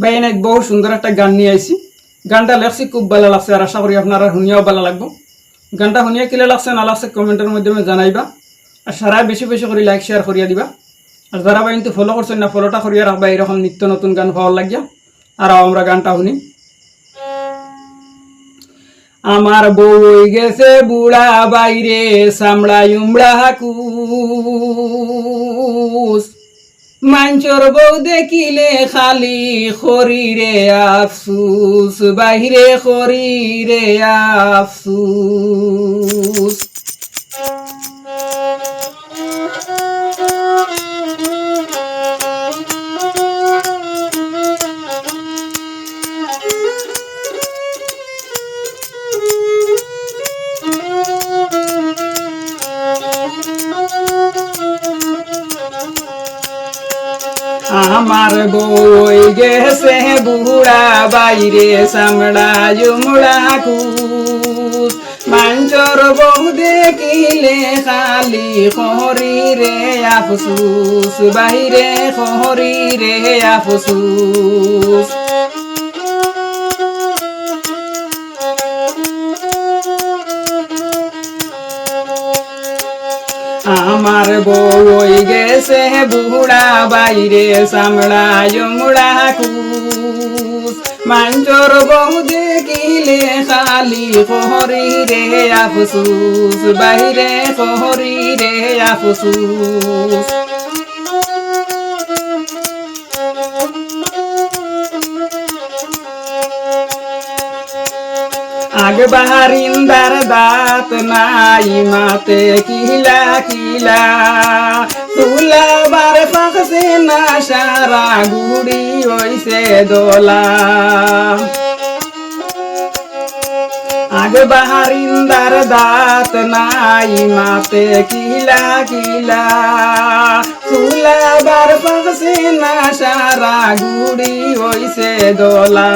ভাই, এনে বহু সুন্দর একটা গান নিয়ে আইছি। গানটা লেখছি, খুব ভালো লাগছে, আর আশা করি আপনারা শুনিয়াও ভালো লাগবো। গানটা শুনিয়া কিলে লাগছে না লাগছে কমেন্টের মাধ্যমে জানাইবা। আর সারা বেশি বেশি করে লাইক শেয়ার করিয়া দিবা। আর যারা বা কিন্তু ফলো করছেন না ফলোটা করিয়া রাখবা, এরকম নিত্য নতুন গান পাওয়ার লাগিয়া। আর আমরা গানটা শুনি। আমার বই গেছে বুড়া বাইরে সামড়া উমড়া কুস মাঞ্চর বউ দেখিলে খালি খরিরে আফসুস বাহিরে খরিরে আফসুস। আমার বই গেছে বুড়া বাইরে সামড়া জুমড়া কুস মাঞ্চর বউ দেখিলে খালি খরি রে আফসুস, বাইরে খরি রে আফসুস। আমার বই গেছে বুড়া বাইরে সামড়া জমড়া কুস। মাঞ্জর বউ দেখিলে খালি পহরি রে আফসুস, বাইরে পহরি রে আফসুস। আগ বাহারিন্দার দাঁত নাই মাতে কিলা কিলা তুলাবার ফাঁকছে না সারা গুড়ি হইছে দোলা আগ বাহারিন্দার দাঁত নাই মাতে কিলা কিলা তুলাবার ফাঁকছে না সারা গুড়ি হইছে দোলা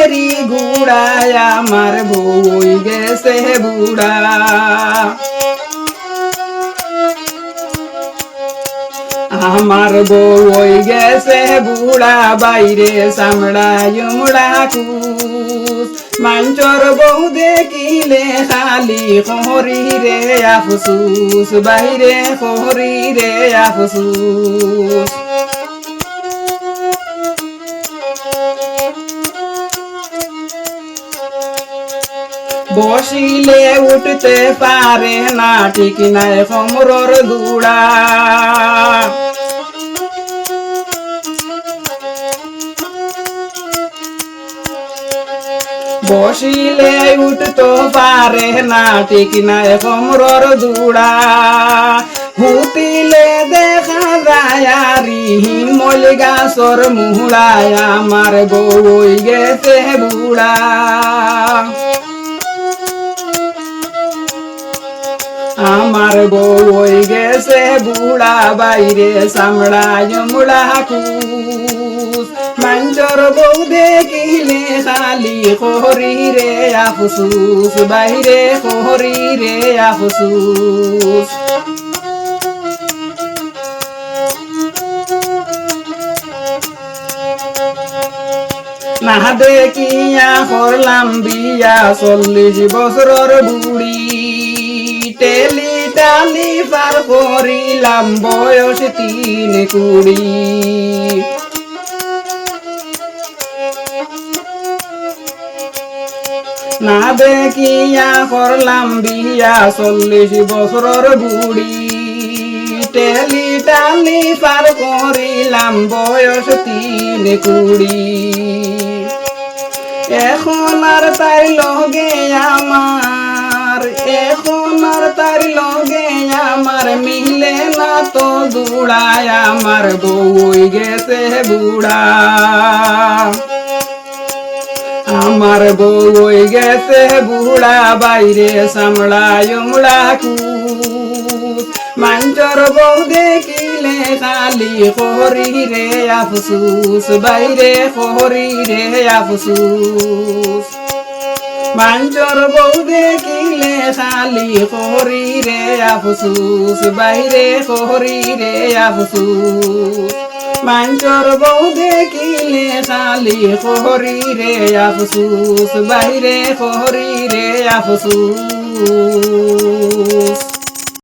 তেরি গুড়ায়, আমার বই গেছে বুড়া। আমার বই গেছে বুড়া, বাইরে সামড়া জুমড়া কুস। মাঞ্চর বউ দেখিলে খালি খহরি রে আফসুস, বাইরে খহরি রে আফসুস। বসিলে উঠতে পারে না, ঠিক নাই কমরর গুড়া বসিলে উঠতো পারে না, ঠিক নাই কমরর দুড়া। হুতিলে দেখা যায় আরি, হিমল গাছর মুহুড়ায়, আমার বই গেছে বুড়া। বুড়া বাইরে সামড়ায় মুড়া কুস মাঞ্জর বউ দেখিলে খালি খরি রে আফসুস বাইরে খরি রে আফসুস না দেখিয়া করলাম বিয়া চল্লিশ বছরের বুড়ি। টেলি টালি পার করিলাম বয়স তিন কুড়ি। না দেখিয়া করলাম বিয়া চল্লিশ বছরের বুড়ি। টেলি টালি পার করিলাম বয়স তিন কুড়ি। এখন আর তাই লগে আমার, এখন আর তার লগে আমার মিলে না তো দুড়ায়, আমার বই গেছে বুড়া। আমার বই গেছে বুড়া, বাইরে সামড়ায় উমড়া কুস মাঞ্চর বউ দেখিলে খালি খরি রে আফসুস, বাইরে খরি রে আফসুস। মাঞ্চর বউ দেখিলে খালি করি রে আফসুস, বাইরে করি রে আফসুস। মাঞ্চর বউ দেখিলে খালি করি রে আফসুস, বাইরে করি রে আফসুস।